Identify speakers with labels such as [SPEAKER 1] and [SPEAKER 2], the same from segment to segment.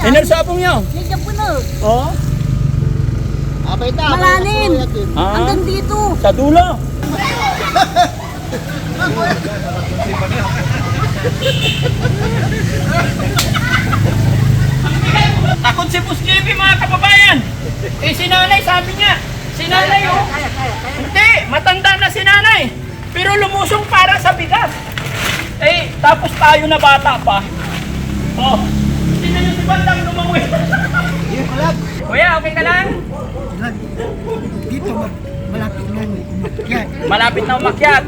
[SPEAKER 1] yan.
[SPEAKER 2] Inersapong nyo?
[SPEAKER 1] Yan yung puno.
[SPEAKER 2] Oo.
[SPEAKER 3] Apay ta.
[SPEAKER 1] Malalim.
[SPEAKER 2] Ah.
[SPEAKER 1] Hanggang dito.
[SPEAKER 2] Sa dulo. Takot si Puskipi mga kababayan. Eh si nanay sabi niya. Si nanay oh. Hindi, matanda na si nanay. Pero lumusong para sa bigas. Eh, tapos tayo na bata pa. Oh, tingnan niyo si Bandang lumawi. Kuya, okay ka lang?
[SPEAKER 3] Dito, malapit na umakyat.
[SPEAKER 2] Malapit na umakyat.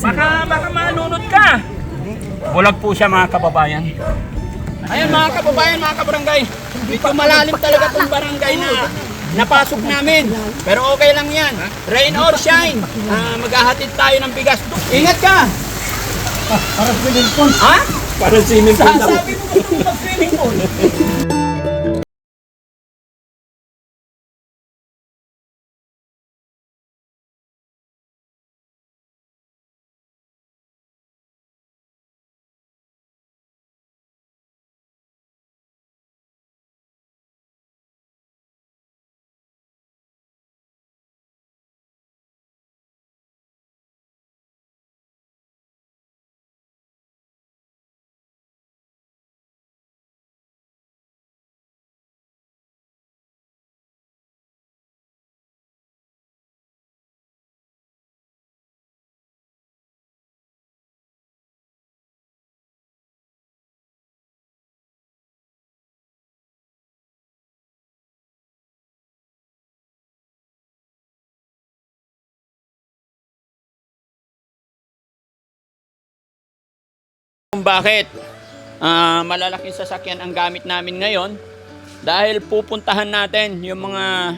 [SPEAKER 2] Baka, baka malunod ka. Bulag po siya mga kababayan. Ayun mga kababayan, mga kabarangay. Dito malalim talaga tong barangay na napasok namin. Pero okay lang yan. Rain or shine. Ah, maghahatid tayo ng bigas. Ingat ka!
[SPEAKER 3] Para swimming pool.
[SPEAKER 2] Ha?
[SPEAKER 4] Para swimming
[SPEAKER 2] Sa sabi mo mag-swimming pool. Bakit ah, malalaking sasakyan ang gamit namin ngayon dahil pupuntahan natin yung mga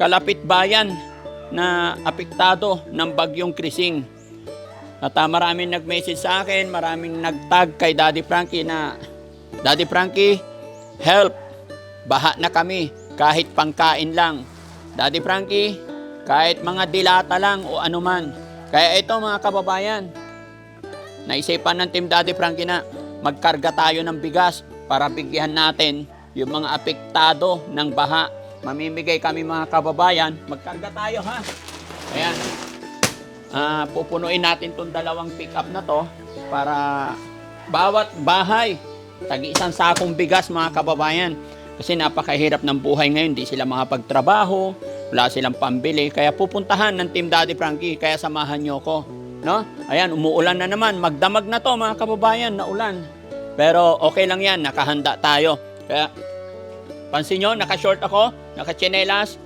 [SPEAKER 2] kalapit bayan na apektado ng bagyong Krising. At ah, maraming nag-message sa akin, maraming nag-tag kay Daddy Frankie na Daddy Frankie, help! Baha na kami kahit pangkain lang. Daddy Frankie, kahit mga dilata lang o anuman. Kaya ito mga kababayan, Naisipan ng Team Daddy Frankie na magkarga tayo ng bigas para bigyan natin yung mga apektado ng baha. Mamimigay kami mga kababayan, magkarga tayo ha. Ayan. Ah, pupunuin natin tong dalawang pick-up na to para bawat bahay tagi isang sakong bigas mga kababayan. Kasi napakahirap ng buhay ngayon, di sila makapagtrabaho, wala silang pambili. Kaya pupuntahan ng Team Daddy Frankie, kaya samahan nyo ko. No? Ayan, umuulan na naman. Magdamag na to mga kababayan na ulan. Pero okay lang yan, nakahanda tayo. Kaya pansin nyo, naka-short ako, naka-chinelas,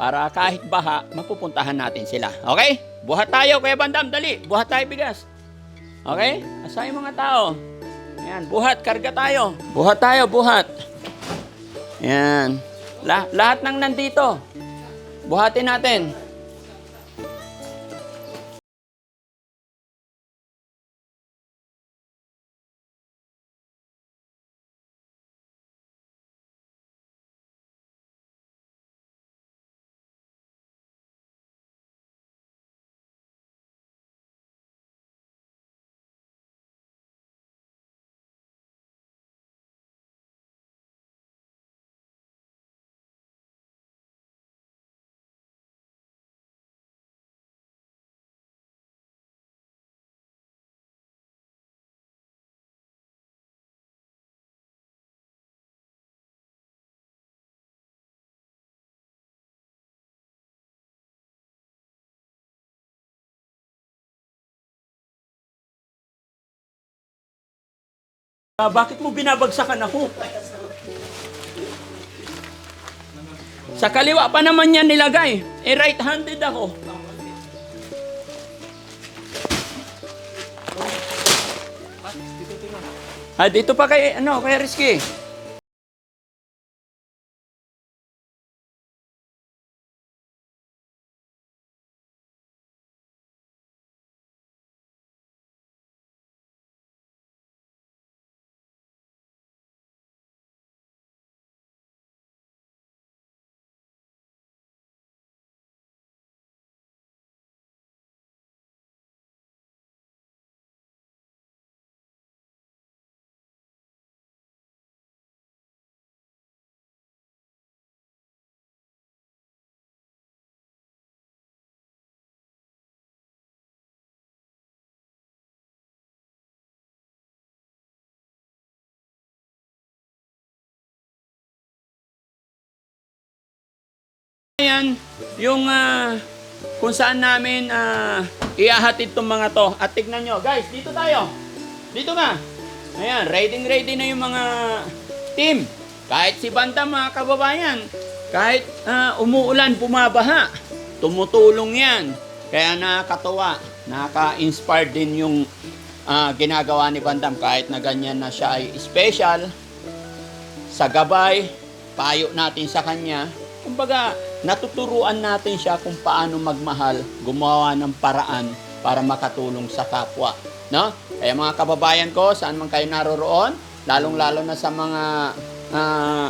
[SPEAKER 2] para kahit baha, mapupuntahan natin sila. Okay? Buhat tayo, Kuya Bandam, dali. Buhat tayo bigas. Okay? Asa yung mga tao? Ayan, buhat, karga tayo. Buhat tayo, buhat. Ayan. La- lahat ng nandito. Buhatin natin. Ah, bakit mo binabagsakan ako? Sa kaliwa pa naman yan nilagay. Eh, right-handed ako. Ah, dito pa kay, ano, kay Rizky. Yan, yung ah, kung saan namin ah, iahatid tong mga to. At tignan nyo, guys, dito tayo. Dito ka. Ayan, ready ready na yung mga team. Kahit si Banda mga kababayan, kahit ah, umuulan, pumabaha, tumutulong yan. Kaya nakakatawa, nakaka-inspire din yung ah, ginagawa ni Bandam kahit na ganyan na siya ay special sa gabay, payo natin sa kanya. Kumbaga, natuturuan natin siya kung paano magmahal, gumawa ng paraan para makatulong sa kapwa. No? Kaya mga kababayan ko, saan man kayo naroroon, lalong-lalo na sa mga ah,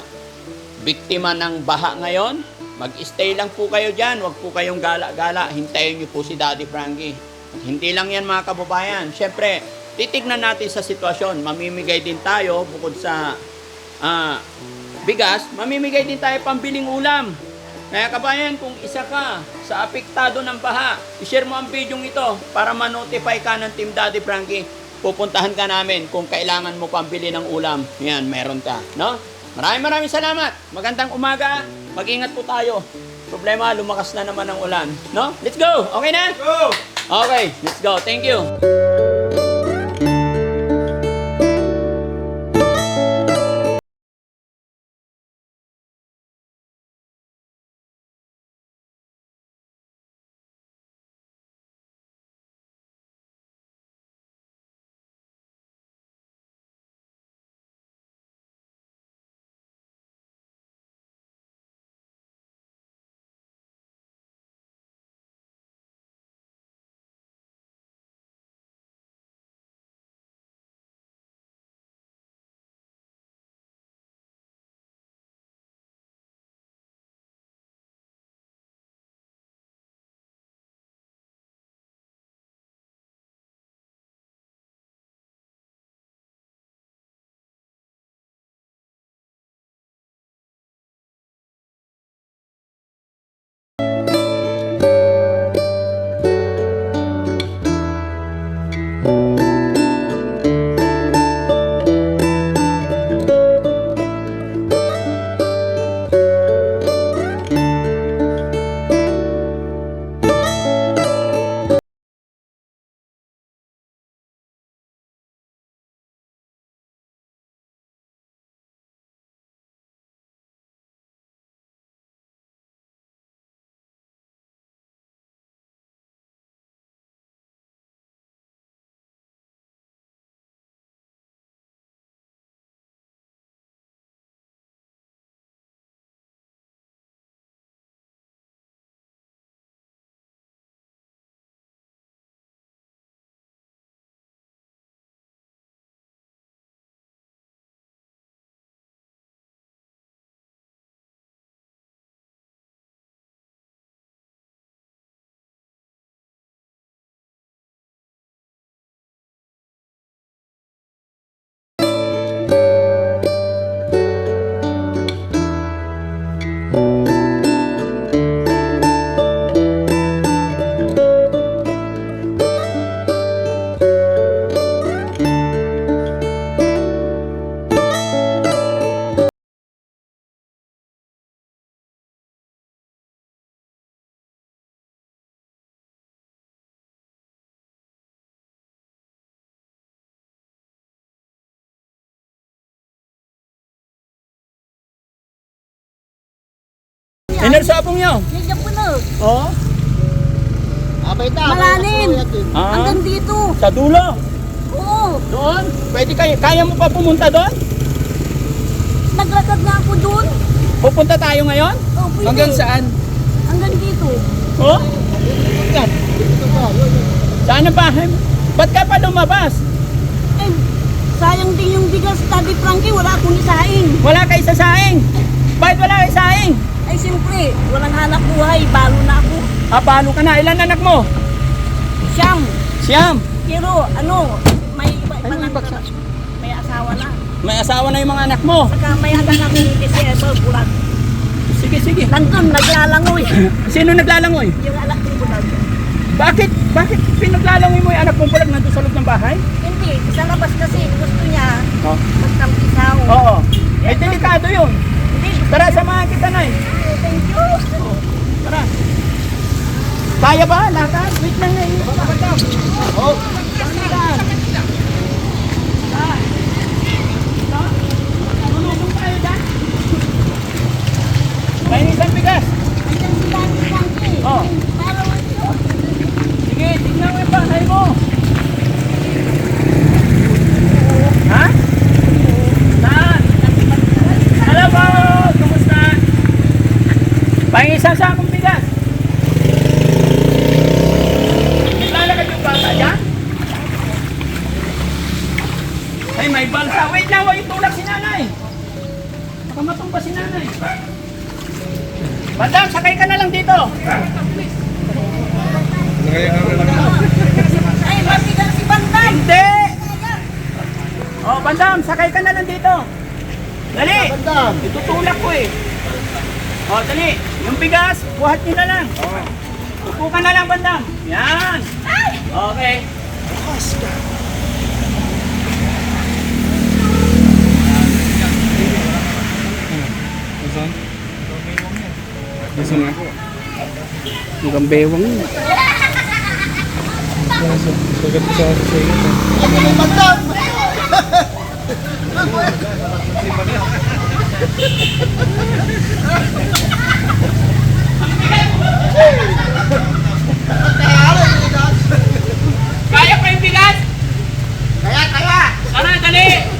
[SPEAKER 2] biktima ng baha ngayon, mag-stay lang po kayo dyan. Huwag po kayong gala-gala. Hintayin niyo po si Daddy Frankie. At hindi lang yan mga kababayan. Siyempre, titignan natin sa sitwasyon. Mamimigay din tayo bukod sa ah, bigas, mamimigay din tayo pambiling ulam. Kaya kabayan, kung isa ka sa apektado ng baha, ishare mo ang video ito para ma-notify ka ng Team Daddy Frankie. Pupuntahan ka namin kung kailangan mo pambili ng ulam. Yan, meron ka. No? Maraming maraming salamat. Magandang umaga. Mag-ingat po tayo. Problema, lumakas na naman ang ulan. No? Let's go! Okay na? Go! Okay, let's go. Thank you. Inersabong nyo.
[SPEAKER 1] Yan po na.
[SPEAKER 2] Oo.
[SPEAKER 3] Apay ta.
[SPEAKER 1] Malalim.
[SPEAKER 2] Ah,
[SPEAKER 1] Hanggang dito.
[SPEAKER 2] sa dulo.
[SPEAKER 1] Oo.
[SPEAKER 2] Doon. Pwede kayo. Kaya mo pa pumunta doon?
[SPEAKER 1] Naglakad na ako doon.
[SPEAKER 2] Pupunta tayo ngayon?
[SPEAKER 1] Oh, pwede.
[SPEAKER 2] saan?
[SPEAKER 1] Hanggang dito.
[SPEAKER 2] Oh? Yan. Saan ang bahay mo? Ba't ka pa lumabas?
[SPEAKER 1] Eh, sayang din yung bigas, Daddy Frankie. Wala akong isain.
[SPEAKER 2] Wala kayo sa saing. Bakit wala kayo saing?
[SPEAKER 1] Ay, siyempre, walang hanap buhay. Balo na ako.
[SPEAKER 2] Ah, paano ka na? Ilan anak mo?
[SPEAKER 1] Siyam.
[SPEAKER 2] Siyam.
[SPEAKER 1] Pero, ano, may iba iba
[SPEAKER 2] Ano
[SPEAKER 1] lang May asawa na.
[SPEAKER 2] May asawa na yung mga anak mo.
[SPEAKER 1] Saka may anak na ni si Ever Bulag.
[SPEAKER 2] Sige, sige.
[SPEAKER 1] Nandun, naglalangoy.
[SPEAKER 2] Sino naglalangoy?
[SPEAKER 1] yung anak ni Bulag.
[SPEAKER 2] Bakit? Bakit pinaglalangoy mo yung anak mong bulag nandun sa loob ng bahay?
[SPEAKER 1] Hindi, sa labas kasi gusto niya
[SPEAKER 2] Oh.
[SPEAKER 1] magtampisaw.
[SPEAKER 2] Oo. Eh, delikado yun. Tara, samahan kita na eh.
[SPEAKER 1] Thank you.
[SPEAKER 2] Oh, tara. Kaya ba? Lahat? Ah? Wait lang eh. Oh. Painisan
[SPEAKER 3] bigas.
[SPEAKER 2] Itutulak ko eh. Oh, dali. Yung bigas, buhat nyo na lang. Upo ka na lang, Bandam. Yan. Okay.
[SPEAKER 4] Mukhang bewang yun.
[SPEAKER 3] Ano yung bandam?
[SPEAKER 2] Kaya pa yung bigas?
[SPEAKER 3] Kaya, kaya.
[SPEAKER 2] Sana, dali.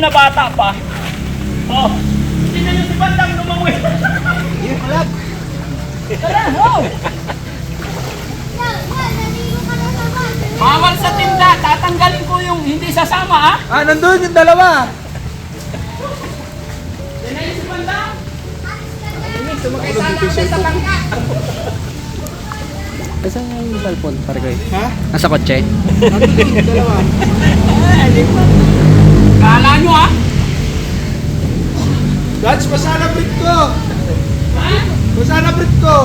[SPEAKER 2] Tapos tayo na bata pa. Oh, sino yung si Bandang lumawi? Tara, oh.
[SPEAKER 5] Yan, yan, naligo ka na naman.
[SPEAKER 2] Bawal sa tinda, tatanggalin ko yung hindi sasama ha.
[SPEAKER 4] Ah, nandun yung dalawa!
[SPEAKER 2] Sino yung si Bandang?
[SPEAKER 4] Saan nga yung cellphone, Pargoy?
[SPEAKER 3] Ha?
[SPEAKER 4] Nasa kotse?
[SPEAKER 2] Kala nyo ha?
[SPEAKER 3] Dodge, basa na brief ko.
[SPEAKER 2] Ha?
[SPEAKER 3] Basa na brief ko.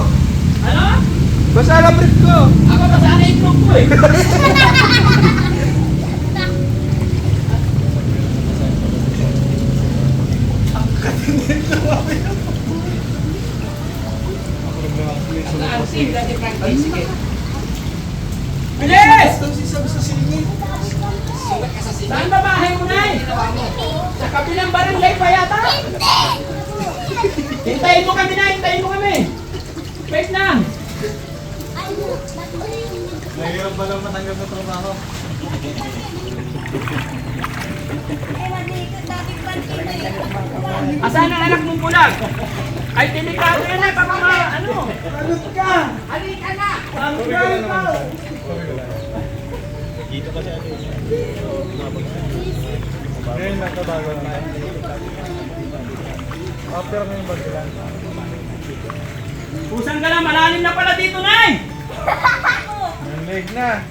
[SPEAKER 2] Ano?
[SPEAKER 3] Basa na brief ko.
[SPEAKER 2] Ako ba sana yung group ko eh? Bilis!
[SPEAKER 3] Si sabi sa singit.
[SPEAKER 2] Saan ba bahay mo na Sa kabilang barangay pa yata? Hintayin mo kami na, hintayin mo kami. Wait lang.
[SPEAKER 4] Nahirap ba lang matanggap trabaho?
[SPEAKER 5] Na yun.
[SPEAKER 2] Asan ang anak mong bulag? Ay, delikado yan na, baka ma, ano?
[SPEAKER 3] Anot ka.
[SPEAKER 2] Halika na!
[SPEAKER 3] Ang gay mo.
[SPEAKER 4] Ngayon, nagtabago na. After mo yung bagyan.
[SPEAKER 2] Pusan ka lang, malalim na pala dito, Nay!
[SPEAKER 4] Yung leg na.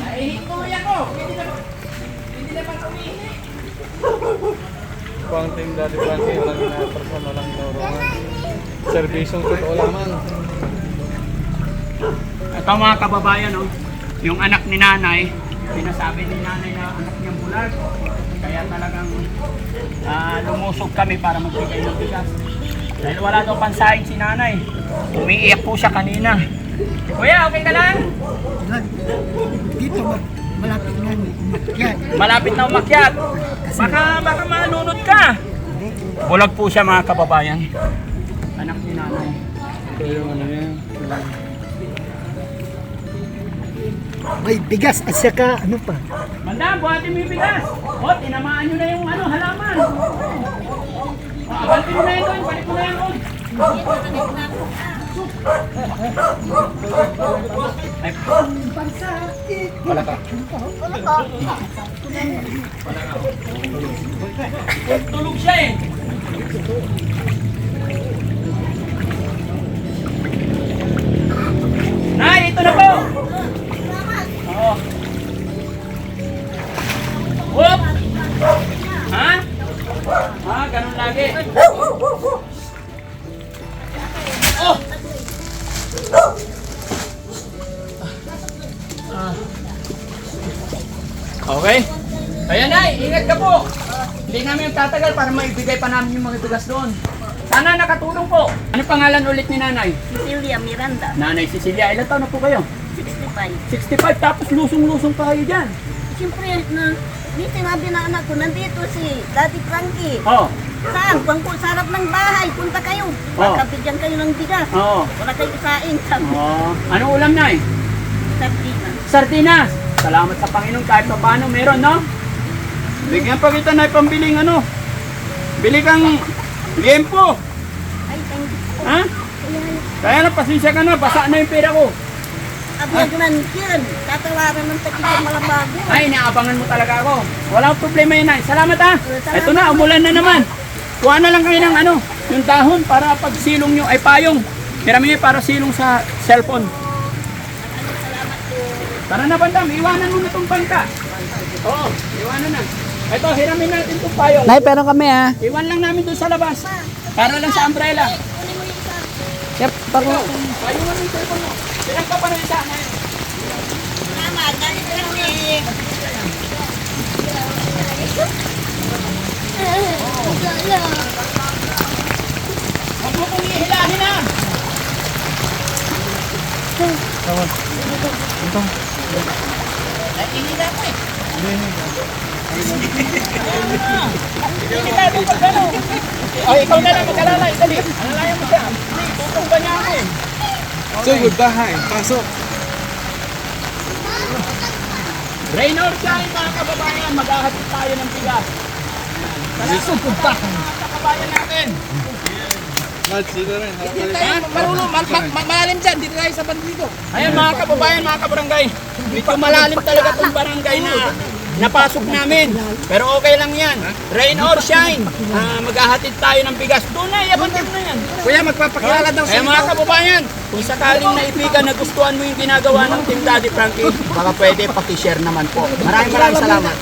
[SPEAKER 2] Nahihikoy ako! Hindi na, hindi na pa umihi.
[SPEAKER 4] Pang team Daddy Frankie, walang na-perform, walang naurongan. Servisyong totoo lamang.
[SPEAKER 2] Ito mga kababayan, oh, yung anak ni nanay, sinasabi ni nanay na anak niyang bulag. Kaya talagang ah, lumusog kami para magbigay ng bigas. Dahil wala daw pansahin si nanay. Umiiyak po siya kanina. Kuya, okay ka lang?
[SPEAKER 3] Dito, malapit nga. Yan.
[SPEAKER 2] Malapit na umakyat. Baka, baka malunod ka. Bulag po siya mga kababayan. Anak ni nanay.
[SPEAKER 4] Ito yung ano niya.
[SPEAKER 3] May bigas at saka ano pa.
[SPEAKER 2] Manda, buhatin mo yung bigas. O, tinamaan nyo na yung ano, halaman. Abaltin mo na yun balik mo na yun doon. Ay, wala ka. Tulog siya eh. Nay, ito na po. Lagi. Oh! Ah. Okay. Ayan na, ingat ka po. Hindi namin tatagal para maibigay pa namin yung mga bigas doon. Sana nakatulong po. Ano pangalan ulit ni nanay?
[SPEAKER 1] Cecilia Miranda,
[SPEAKER 2] Nanay Cecilia, ilan taon na po kayo?
[SPEAKER 1] 65.
[SPEAKER 2] 65 tapos lusong-lusong pa kayo dyan.
[SPEAKER 1] Siyempre, na, di sinabi na anak ko, nandito si Daddy Frankie.
[SPEAKER 2] Oh,
[SPEAKER 1] Saan? Kung po sa harap ng bahay, punta kayo. Baka bigyan kayo ng bigas.
[SPEAKER 2] oh,
[SPEAKER 1] Wala kayo isain. Sabi,
[SPEAKER 2] oh. Anong ulam na eh?
[SPEAKER 1] Sabrina.
[SPEAKER 2] Sardinas. Salamat sa Panginoon kahit pa paano meron, no? Bigyan pa kita na pambiling ano. Bili kang liempo.
[SPEAKER 1] Ay, thank you.
[SPEAKER 2] Ha? Kaya na, pasensya ka na. Basa na yung pera ko.
[SPEAKER 1] Abiyag na yan. Tatawaran ng takilang malabago.
[SPEAKER 2] Ay, inaabangan mo talaga ako. Walang problema yun, Nay. Salamat ha. Ito na, umulan na naman. Kuha na lang kayo ng ano, yung dahon para pag silong nyo, ay payong. Nyo para silong sa cellphone. Tara na, bandam. Iwanan mo na itong bangka. Oo, iwanan na. Ito, hiramin natin itong payong.
[SPEAKER 3] Nay, pero kami ha.
[SPEAKER 2] Iwan lang namin doon sa labas. Para lang sa umbrella.
[SPEAKER 3] Yep, pag
[SPEAKER 2] Payungan mo yung cellphone mo. Silang ka pa na isa. Nay.
[SPEAKER 1] Salamat, Daddy Frankie.
[SPEAKER 2] Huwag mo kong ihilahin na. Ay, hindi na ako eh. Hindi na ako pag ano. Ay, ikaw na lang. Alalayan mo siya. Hindi, tutumba niya ako eh.
[SPEAKER 4] Sugod bahay, pasok.
[SPEAKER 2] Rain or shine mga kababayan, maghahatid tayo ng bigas. Salamat sa mga kababayan natin.
[SPEAKER 4] Lads, dito rin.
[SPEAKER 2] Marunong, malalim dyan, dito tayo sa bandito. Ayan mga kababayan, mga kabarangay. Dito malalim talaga itong barangay na napasok namin. Pero okay lang yan. Rain or shine, ah, maghahatid tayo ng bigas. Doon na, yabantin na yan.
[SPEAKER 4] Kuya, magpapakilala daw
[SPEAKER 2] Kaya mga kababayan, kung sakaling naibigan na gustuhan mo yung ginagawa ng Team Daddy Frankie, baka pwede pakishare naman po. Maraming maraming salamat.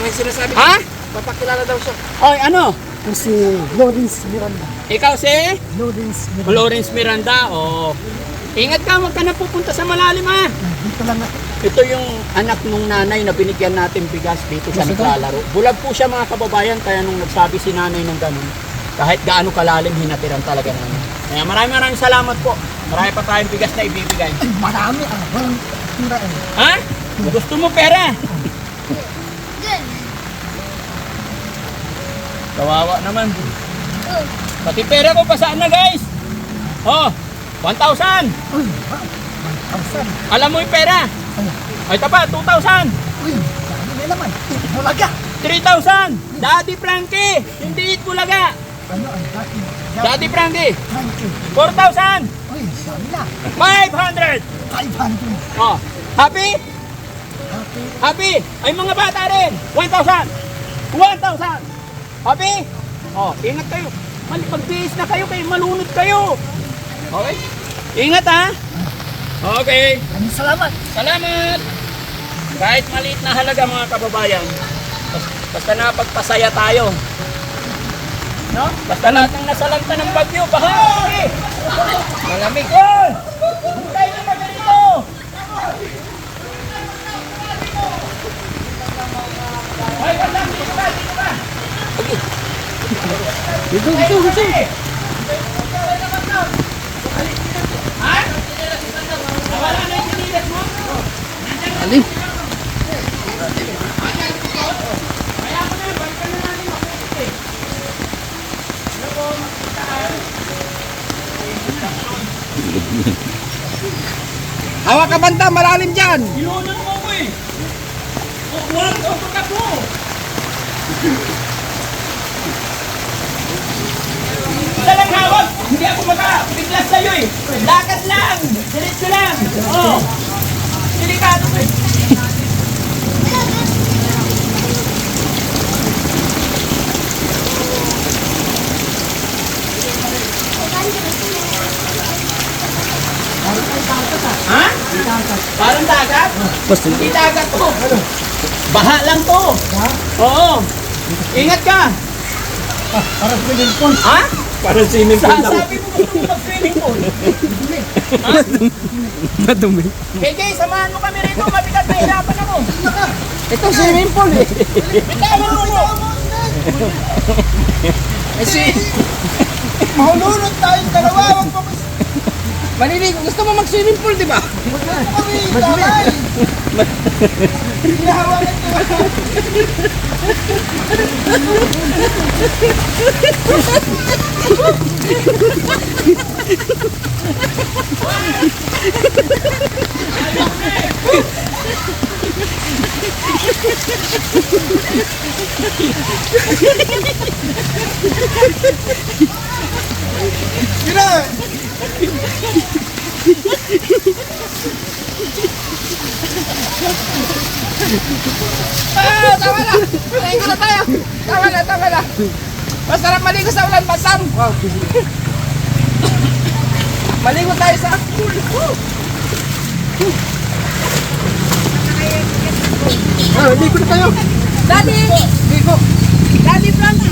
[SPEAKER 4] May sinasabi.
[SPEAKER 2] Ha?
[SPEAKER 4] Papakilala daw siya.
[SPEAKER 2] Oy, ano?
[SPEAKER 3] si Lawrence Miranda.
[SPEAKER 2] Ikaw si
[SPEAKER 3] Lawrence Miranda.
[SPEAKER 2] Lawrence Miranda. Oh. Ingat ka, huwag ka na pupunta sa malalim ha.
[SPEAKER 3] Dito lang ako.
[SPEAKER 2] Ito yung anak nung nanay na binigyan natin bigas dito sa naglalaro. Bulag po siya mga kababayan, kaya nung nagsabi si nanay ng ganun, kahit gaano kalalim, hinatiran talaga namin. Kaya maraming maraming salamat po. Marami pa tayong bigas na ibibigay.
[SPEAKER 3] Marami ah. Walang tira eh.
[SPEAKER 2] Ha? Gusto mo pera? Kawawa naman. Pati pera ko pa saan na guys? Oh, 1,000.
[SPEAKER 3] Uy, Tausan.
[SPEAKER 2] Alam mo yung pera? Ay, ito pa, 2,000.
[SPEAKER 3] Uy, dami na naman. Bulaga.
[SPEAKER 2] 3,000. Daddy Frankie. Hindi it bulaga.
[SPEAKER 3] Ano ang dati?
[SPEAKER 2] Daddy Frankie.
[SPEAKER 3] Frankie.
[SPEAKER 2] 4,000.
[SPEAKER 3] Uy, dami na.
[SPEAKER 2] 500.
[SPEAKER 3] 500.
[SPEAKER 2] Oh, happy?
[SPEAKER 3] Happy.
[SPEAKER 2] Happy. Ay mga bata rin. 1,000. 1,000. Happy? Oh, ingat kayo. Mali, pagbihis na kayo, kayo malunod kayo. Okay? Ingat ha. Okay.
[SPEAKER 3] Salamat.
[SPEAKER 2] Salamat! Kahit maliit na halaga mga kababayan, bas- basta napagpasaya tayo. No? Basta lahat ng nasalanta ng bagyo, baka okay. Malamig. Hoy! Hintay na kami dito! Hoy, wala, dito ka, dito ka! Dito, dito, dito! Sinilas mo?
[SPEAKER 4] Hawak ka banta, malalim dyan.
[SPEAKER 2] Inunan mo ko eh. O, walang autokat mo. Hawak. Hindi ako makapiglas sa'yo eh. Lakad lang. Diretso lang. Oo. Delikado mo eh. Ha? Parang dagat? Hindi dagat to. Baha lang to. Oo. Ingat ka.
[SPEAKER 3] Ah, para sa Lilpon.
[SPEAKER 2] Ha?
[SPEAKER 6] Parang swimming
[SPEAKER 2] Sa, sabi mo gusto mo mag-swimming pool.
[SPEAKER 4] Madumi.
[SPEAKER 2] KJ, samahan mo kami rito. Mabigat na hirapan ako.
[SPEAKER 4] Ito swimming pool eh.
[SPEAKER 2] Bitawan mo mo.
[SPEAKER 4] Kasi,
[SPEAKER 7] Mahulunod tayong dalawa, wag pa mas
[SPEAKER 4] maliligo. Gusto mo mag-swimming pool, di ba?
[SPEAKER 7] kami, lalay. Hinahawakan ko. Gina!
[SPEAKER 4] Masarap maligo sa ulan, Pasam! Wow. maligo tayo sa pool. Ah, ligo na tayo. Daddy! Ligo. Daddy Frank,